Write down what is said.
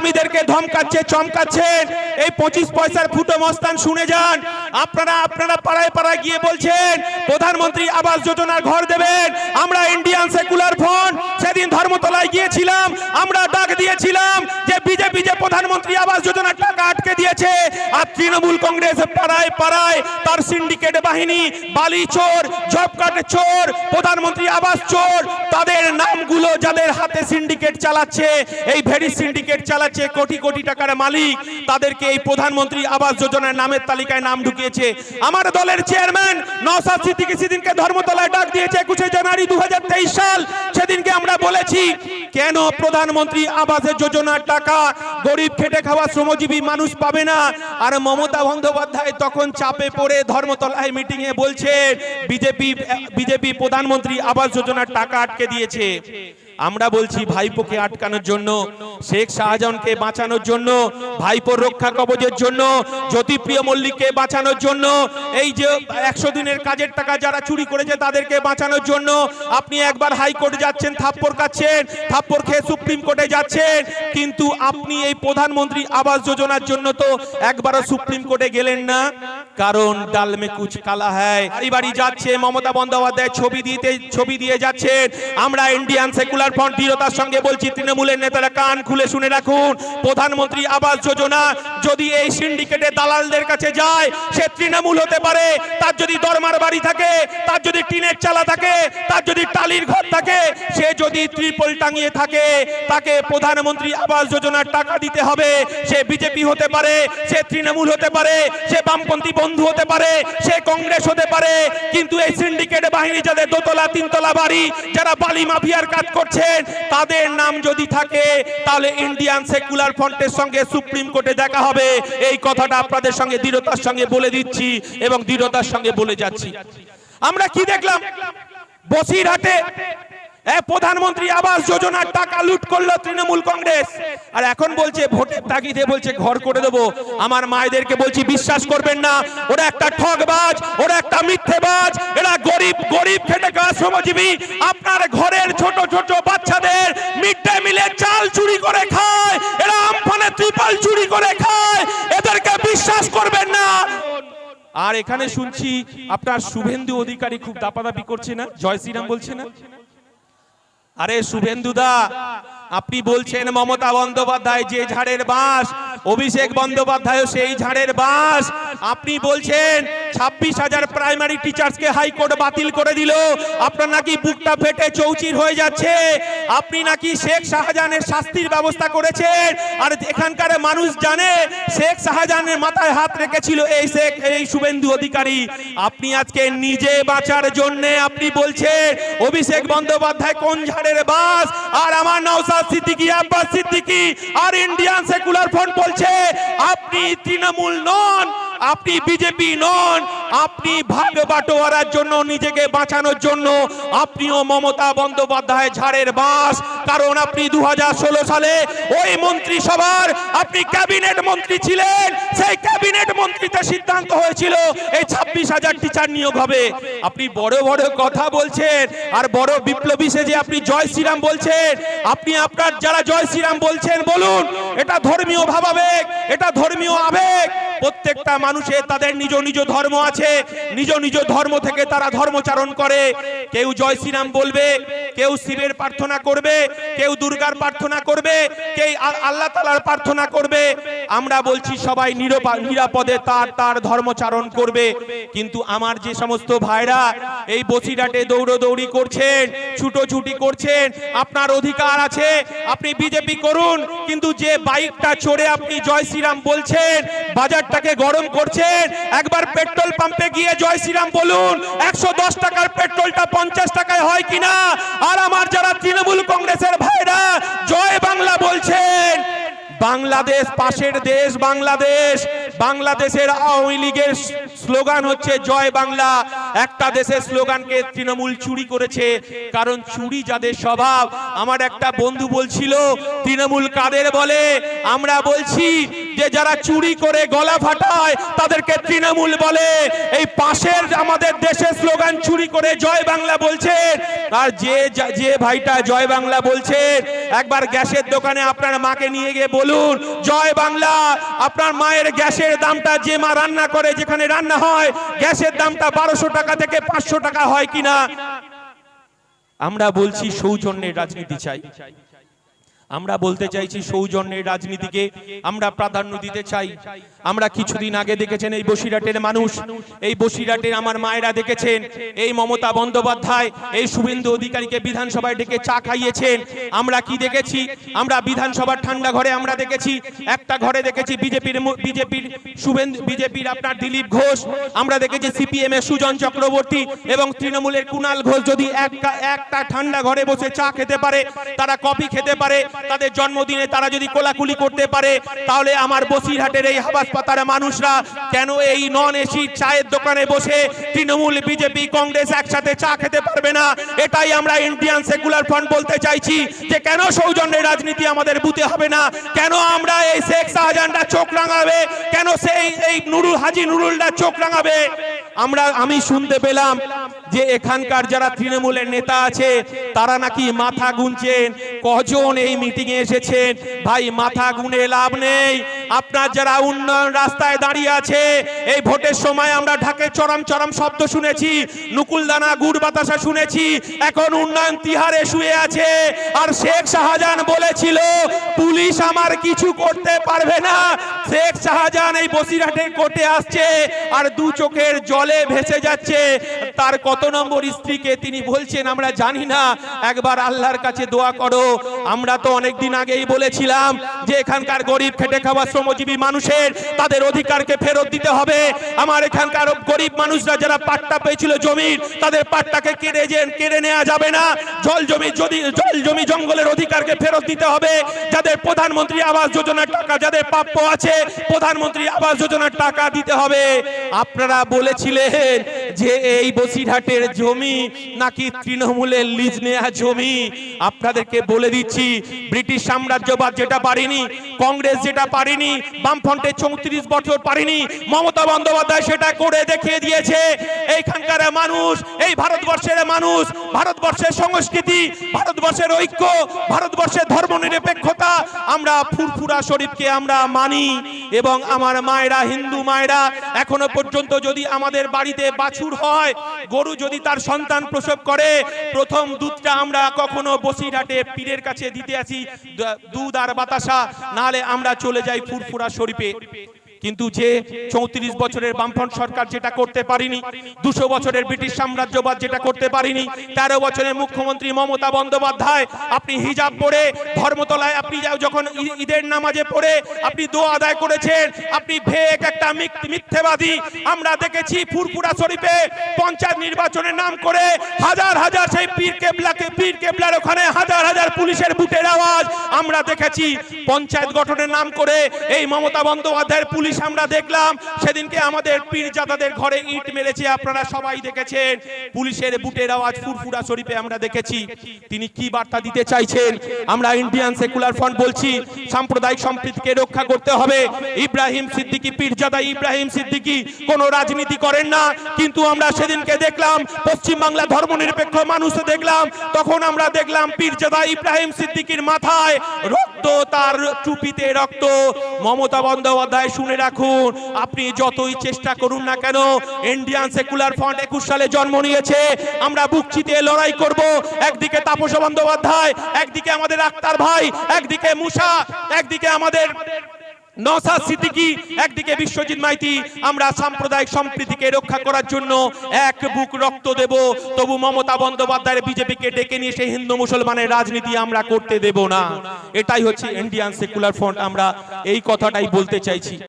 কর্মীদেরকে ধমকাচ্ছে চমকাচ্ছেন এই পঁচিশ পয়সার ফুটো মস্তান শুনে যান। আপনারা আপনারা পাড়ায় পাড়ায় গিয়ে বলছেন, প্রধানমন্ত্রী আবাস যোজনার ঘর দেবেন। আমরা ইন্ডিয়ান সেকুলার ফ্রন্ট সেদিন ধর্মতলায় গিয়েছিলাম, আমরা ডাক দিয়েছিলাম যে বিজেপি যে প্রধানমন্ত্রী আবাস যোজনার টাকা আটকে দিয়েছে আর তৃণমূল কংগ্রেস পাড়ায় পাড়ায় তার সিন্ডিকেট বাহিনী, বালি চোর, জব কার্ড চোর, প্রধানমন্ত্রী আবাস চোর, তাদের নামগুলো যাদের হাতে সিন্ডিকেট চালাচ্ছে, এই ভেরি সিন্ডিকেট চালাচ্ছে কোটি কোটি টাকার মালিক, তাদেরকে এই প্রধানমন্ত্রী আবাস যোজনার নামের তালিকায় নাম ঢুকিয়েছে। আমার দলের চেয়ারম্যান নওসাদ সিদ্দিকী সেদিনকে ধর্মতলায় ডাক দিয়েছে একুশে জানুয়ারি দু হাজার তেইশ সাল। সেদিনকে আমরা বলেছি, কেন প্রধানমন্ত্রী আবাস যোজনার টাকা গরিব খেটে খাওয়া শ্রমজীবী মানুষ পাবে না? আর মমতা বন্দ্যোপাধ্যায় তখন চাপে পড়ে ধর্মতলায় মিটিং এ বলছে, বিজেপি বিজেপি প্রধানমন্ত্রী আবাস যোজনার টাকা আটকে দিয়েছে। আমরা বলছি ভাইপোকে আটকানোর জন্য, শেখ শাহজাহানকে বাঁচানোর জন্য, ভাইপোর রক্ষা কবচের জন্য, জ্যোতিপ্রিয় মল্লিককে বাঁচানোর জন্য, এই যে একশো দিনের কাজের টাকা যারা চুরি করেছে তাদেরকে বাঁচানোর জন্য আপনি একবার হাইকোর্ট যাচ্ছেন, থাপ্পড় কাচ্ছেন থাপ্পড় খেয়ে সুপ্রিম কোর্টে যাচ্ছেন, কিন্তু আপনি এই প্রধানমন্ত্রী আবাস যোজনার জন্য তো একবারও সুপ্রিম কোর্টে গেলেন না। কারণ ডাল মে কুচ কালা হ্যায়। বাড়ি বাড়ি যাচ্ছে, মমতা বন্দ্যোপাধ্যায় ছবি দিতে, ছবি দিয়ে যাচ্ছেন। আমরা ইন্ডিয়ান সেকুলার ফ্রন্ট দৃঢ়তার সঙ্গে বলছি, তৃণমূলের নেতারা কান খুলে শুনে রাখুন, প্রধানমন্ত্রী আবাস যোজনা যদি এই সিন্ডিকেটের দালালদের কাছে যায়, সে তৃণমূল হতে পারে। তার যদি দরমার বাড়ি থাকে, তার যদি টিনের চালা থাকে, তার যদি টালির ঘর থাকে, সে যদি ত্রিপল টাঙিয়ে থাকে, তাকে প্রধানমন্ত্রী আবাস যোজনার টাকা দিতে হবে। সে বিজেপি হতে পারে, সে তৃণমূল হতে পারে, সে বামপন্থী বন্ধু হতে পারে, সে কংগ্রেস হতে পারে। কিন্তু এই সিন্ডিকেট বাহিনী যাদের দোতলা, তিনতলা বাড়ি, যারা বালি মাফিয়ার কাজ করছেন তাদের নাম যদি থাকে, তাহলে ইন্ডিয়ান সেকুলার ফ্রন্টের সঙ্গে সুপ্রিম কোর্টে দেখা হবে। এই কথাটা আপনাদের সঙ্গে, দৃঢ়তার সঙ্গে বলে দিচ্ছি এবং দৃঢ়তার সঙ্গে বলে যাচ্ছি। আমরা কি দেখলাম? বসিরহাটে প্রধানমন্ত্রী আবাস যোজনার টাকা লুট করল তৃণমূল কংগ্রেস। আর এখন বলছে, ভোটের তাগিদে বলছে, ঘর করে দেবো। আমার মায়েদেরকে বলছি, বিশ্বাস করবেন না। ওরা একটা ঠগবাজ, ওরা একটা মিথ্যেবাজ, এরা গরিব গরিব খেটে খাওয়া শ্রমজীবী। আপনার ঘরের ছোট ছোট বাচ্চাদের মিড ডে মিলে চাল চুরি করে খায়, এরা আমফানে ত্রিপাল চুরি করে খায়। এদেরকে বিশ্বাস করবেন না। আর এখানে শুনছি, আপনার শুভেন্দু অধিকারী খুব দাপাদাপি করছে না? জয় শ্রীরাম বলছে না? আরে শুভেন্দুদা আপনি বলছেন মমতা বন্দ্যোপাধ্যায় যে ঝাড়ের বাস, অভিষেক বন্দ্যোপাধ্যায় সেই ঝাড়ের বাস। আপনি বলছেন ছাব্বিশ হাজার প্রাইমারি টিচার্সকে হাইকোর্ট বাতিল করে দিল। আপনার নাকি বুকটা ফেটে চৌচির হয়ে যাচ্ছে। আপনি নাকি শেখ শাহজাহানের শাস্তির ব্যবস্থা করেছেন। আর এখানকার মানুষ জানে, শেখ শাহজাহানের মাথায় হাত রেখেছিল এই শেখ, এই শুভেন্দু অধিকারী। আপনি আজকে নিজে বাঁচার জন্য আপনি বলছেন, অভিষেক বন্দ্যোপাধ্যায় কোন ঝাড়ের বাস? আর আমার নওসাদ সিদ্দিকী আব্বাস সিদ্দিকী আর ইন্ডিয়ান সেকুলার ফ্রন্ট বলছে আপনি তৃণমূল নন আপনি বিজেপি নন আপনি ভাগ বাটোয়ারার জন্য, নিজেকে বাঁচানোর জন্য আপনিও মমতা বন্দ্যোপাধ্যায় ঝাড়ের বাস। কারণ আপনি দু হাজার ষোলো সালে ওই মন্ত্রিসভার আপনি ক্যাবিনেট মন্ত্রী ছিলেন। সেই ক্যাবিনেট মন্ত্রীতে সিদ্ধান্ত হয়েছিল, এই ছাব্বিশ হাজার টিচার নিয়োগ হবে। আপনি বড় বড় কথা বলছেন, আর বড় বিপ্লবী সেজে আপনি জয় শ্রীরাম বলছেন, আপনি আপনার যারা জয় শ্রীরাম বলছেন, বলুন, এটা ধর্মীয় ভাবাবেগ, এটা ধর্মীয় আবেগ। প্রত্যেকটা মানুষের তাদের নিজ নিজ ধর্ম আছে। নিজ নিজ ধর্ম থেকে তারা ধর্মচারণ করে। কেউ জয় শ্রীরাম বলবে, কেউ শিবের প্রার্থনা করবে, কেউ দুর্গার প্রার্থনা করবে, কেউ আল্লাহ তালার প্রার্থনা করবে। আমরা বলছি, সবাই নিরপা- নিরাপদে তার তার ধর্মচারণ করবে। কিন্তু আমার যে সমস্ত ভাইরা এই বসিরহাটে দৌড়দৌড়ি করছেন, ছুটোছুটি করছেন, আপনার অধিকার আছে, আপনি বিজেপি করুন, কিন্তু যে বাইকটা চড়ে আপনি জয় শ্রীরাম বলছেন, বাজারটাকে গরম করছেন, একবার পেট্রোল পাম্পে গিয়ে জয় শ্রীরাম বলুন, একশো দশ টাকার পেট্রোলটা পঞ্চাশ টাকায় হয় কিনা? আর আমার যারা তৃণমূল কংগ্রেসের ভাইরা, জয় বাংলা বলছেন। বাংলাদেশ পাশের দেশ, বাংলাদেশ। বাংলাদেশের আওয়ামী লীগের স্লোগান হচ্ছে জয় বাংলা। একটা দেশের স্লোগানকে তৃণমূল চুরি করেছে। কারণ চুরি যাদের স্বভাব, আমার একটা বন্ধু বলছিল, তৃণমূল কাদের বলে? আমরা বলছি যে যারা চুরি করে গলা ফাটায়, তাদেরকে তৃণমূল বলে। এই পাশের আমাদের দেশের স্লোগান চুরি করে জয় বাংলা বলছে। আর যে যে ভাইটা জয় বাংলা বলছে, একবার গ্যাসের দোকানে আপনার মাকে নিয়ে গিয়ে বলুন, জয় বাংলা, আপনার মায়ের গ্যাসের দামটা যে মা রান্না করে, যেখানে রান্না হয়, গ্যাসের দামটা বারোশো টাকা থেকে পাঁচশো টাকা হয় কিনা? আমরা বলছি সৌজন্যের রাজনীতি চাই। আমরা বলতে চাইছি সৌজন্যের রাজনীতিকে আমরা প্রাধান্য দিতে চাই। আমরা কিছুদিন আগে দেখেছেন এই বসিরহাটের মানুষ, এই বসিরাটের আমার মায়েরা দেখেছেন, এই মমতা বন্দ্যোপাধ্যায়, এই শুভেন্দু অধিকারীকে বিধানসভায় ডেকে চা খাইয়েছেন। আমরা কি দেখেছি? আমরা বিধানসভার ঠান্ডা ঘরে আমরা দেখেছি, একটা ঘরে দেখেছি বিজেপির বিজেপির শুভেন্দু, বিজেপির আপনার দিলীপ ঘোষ, আমরা দেখেছি সিপিএম এর সুজন চক্রবর্তী এবং তৃণমূলের কুণাল ঘোষ যদি একটা একটা ঠান্ডা ঘরে বসে চা খেতে পারে, তারা কফি খেতে পারে তাদের জন্মদিনে তারা যদি কোলাকুলি করতে পারে, তাহলে আমার বসিরহাটের এই হাবাস পাতার মানুষরা কেন এই নন এসি চায়ের দোকানে বসে তৃণমূল, বিজেপি, কংগ্রেস একসাথে চা খেতে পারবে না? এটাই আমরা ইন্ডিয়ান সেকুলার ফ্রন্ট বলতে চাইছি যে কেন সৌজন্যের রাজনীতি আমাদের বুতে হবে না? কেন আমরা এই শেখ শাহজাহানটা চোখ রাঙাবে? কেন সেই, এই নুরুল হাজি নুরুলটা চোখ রাঙাবে? আমরা, আমি শুনতে পেলাম যে এখানকার যারা তৃণমূলের নেতা আছে, তারা নাকি মাথা গুনছেন। কজন এই মিটিং এ এসেছেন? ভাই, মাথা গুনে লাভ নেই। আপনার যারা উন্নয়ন রাস্তায় দাঁড়িয়ে আছে, এই ভোটের সময় আমরা ঢাকে চরম চরম শব্দ শুনেছি, নুকুলদানা গুড় বাতাসা শুনেছি, এখন উন্নয়ন তিহারে শুয়ে আছে। আর শেখ শাহজাহান বলেছিল, পুলিশ আমার কিছু করতে পারবে না। শেখ শাহজাহান এই বসিরহাটে কোর্টে আসছে, আর দু চোখের জলে ভেসে যাচ্ছে। তার কত নম্বর স্ত্রীকে তিনি বলছেন, আমরা জানি না, একবার আল্লাহর কাছে দোয়া করো। আমরা তো অনেকদিন আগেই বলেছিলাম যে এখানকার গরিব খেটে খাওয়া শ্রমজীবী মানুষের তাদের অধিকারকে ফেরত দিতে হবে। আমার এখানকার গরিব মানুষরা যারা পাট্টা পেয়েছিল জমির, তাদের পাট্টাকে কেড়ে যে কেড়ে নেওয়া যাবে না। জল জমি যদি জল জমি জঙ্গলের অধিকারকে ফেরত দিতে হবে। যাদের প্রধানমন্ত্রী আবাস যোজনার টাকা যাদের প্রাপ্য আছে, প্রধানমন্ত্রী আবাস যোজনার টাকা দিতে হবে। আপনারা বলেছিলেন যে এই বসিরহাটের জমি নাকি তৃণমূলের লিজ নেয়া জমি? আপনাদেরকে বলে দিচ্ছি, ব্রিটিশ সাম্রাজ্যবাদ যেটা পারেনি, কংগ্রেস যেটা পারেনি বামফ্রন্টের চৌত্রিশ বছর পারেনি, মমতা বন্দ্যোপাধ্যায় সেটা করে দেখিয়ে দিয়েছে। এইখানকার মানুষ, এই ভারতবর্ষের মানুষ, ভারতবর্ষের সংস্কৃতি, ভারতবর্ষের ঐক্য, ভারতবর্ষের ধর্মনিরপেক্ষতা, আমরা ফুরফুরা শরীফকে আমরা মানি এবং আমার মায়েরা, হিন্দু মায়েরা, এখনও পর্যন্ত যদি আমাদের বাড়িতে বাছুর হয়, গরু যদি তার সন্তান প্রসব করে, প্রথম দুধটা আমরা কখনো বসিরহাটে পীরের কাছে দিতে আসি দুধ আর বাতাসা, নালে আমরা চলে যাই ফুরফুরা শরীফে। কিন্তু যে চৌত্রিশ বছরের বামফ্রন্ট সরকার যেটা করতে পারিনি, দুশো বছরের ব্রিটিশ সাম্রাজ্যবাদ যেটা করতে পারিনি, তেরো বছরের মুখ্যমন্ত্রী মমতা বন্দ্যোপাধ্যায়, আপনি হিজাব পরে, ধর্মতলায় আপনি যখন ঈদের নামাজে পড়ে, আপনি দোয়া আদায় করেছেন, আপনি ভেক একটা মিথ্যেবাদী। আমরা দেখেছি ফুরফুরা শরীফে পঞ্চায়েত নির্বাচনের নাম করে হাজার হাজার সেই পীর কেবলাকে, পীর কেবলার ওখানে হাজার হাজার পুলিশের বুটের আওয়াজ। আমরা দেখেছি পঞ্চায়েত গঠনের নাম করে এই মমতা বন্দ্যোপাধ্যায়ের পুলিশ আমরা দেখলাম, সেদিনকে আমাদের পীরজাদাদের ঘরে ইট মেরেছে, আপনারা সবাই দেখেছেন। পুলিশের বুটের আওয়াজ ফুরফুরা শরীফে আমরা দেখেছি। তিনি কি বার্তা দিতে চাইছেন? আমরা ইন্ডিয়ান সেকুলার ফ্রন্ট বলছি, সাম্প্রদায়িক সম্প্রীতিকে রক্ষা করতে হবে। ইব্রাহিম সিদ্দিকী, পীরজাদা ইব্রাহিম সিদ্দিকী, কোনো রাজনীতি করেন না। কিন্তু আমরা সেদিনকে দেখলাম, পশ্চিম বাংলা ধর্মনিরপেক্ষ মানুষ দেখলাম। তখন আমরা দেখলাম, পীরজাদা ইব্রাহিম সিদ্দিকীর মাথায় রক্ত তার টুপিতে রক্ত। মমতা বন্দ্যোপাধ্যায়, শুনে রাখুন, আপনি যতই চেষ্টা করুন না কেন ইন্ডিয়ান সেকুলার ফ্রন্ট একুশ সালে জন্ম নিয়েছে। আমরা বুক চিতিয়ে লড়াই করব। একদিকে তাপস বন্দ্যোপাধ্যায়, একদিকে আমাদের আক্তার ভাই, একদিকে মুসা, একদিকে আমাদের নসাদ সিদ্দিকি একদিকে বিশ্বজিৎ মাইতি, আমরা সাম্প্রদায়িক সম্প্রীতিকে রক্ষা করার জন্য এক বুক রক্ত দেব। তবু মমতা বন্দ্যোপাধ্যায়ের বিজেপিকে ডেকে নিয়ে সেই হিন্দু মুসলমানের রাজনীতি আমরা করতে দেব না। এটাই হচ্ছে ইন্ডিয়ান সেকুলার ফ্রন্ট আমরা এই কথাটাই বলতে চাইছি।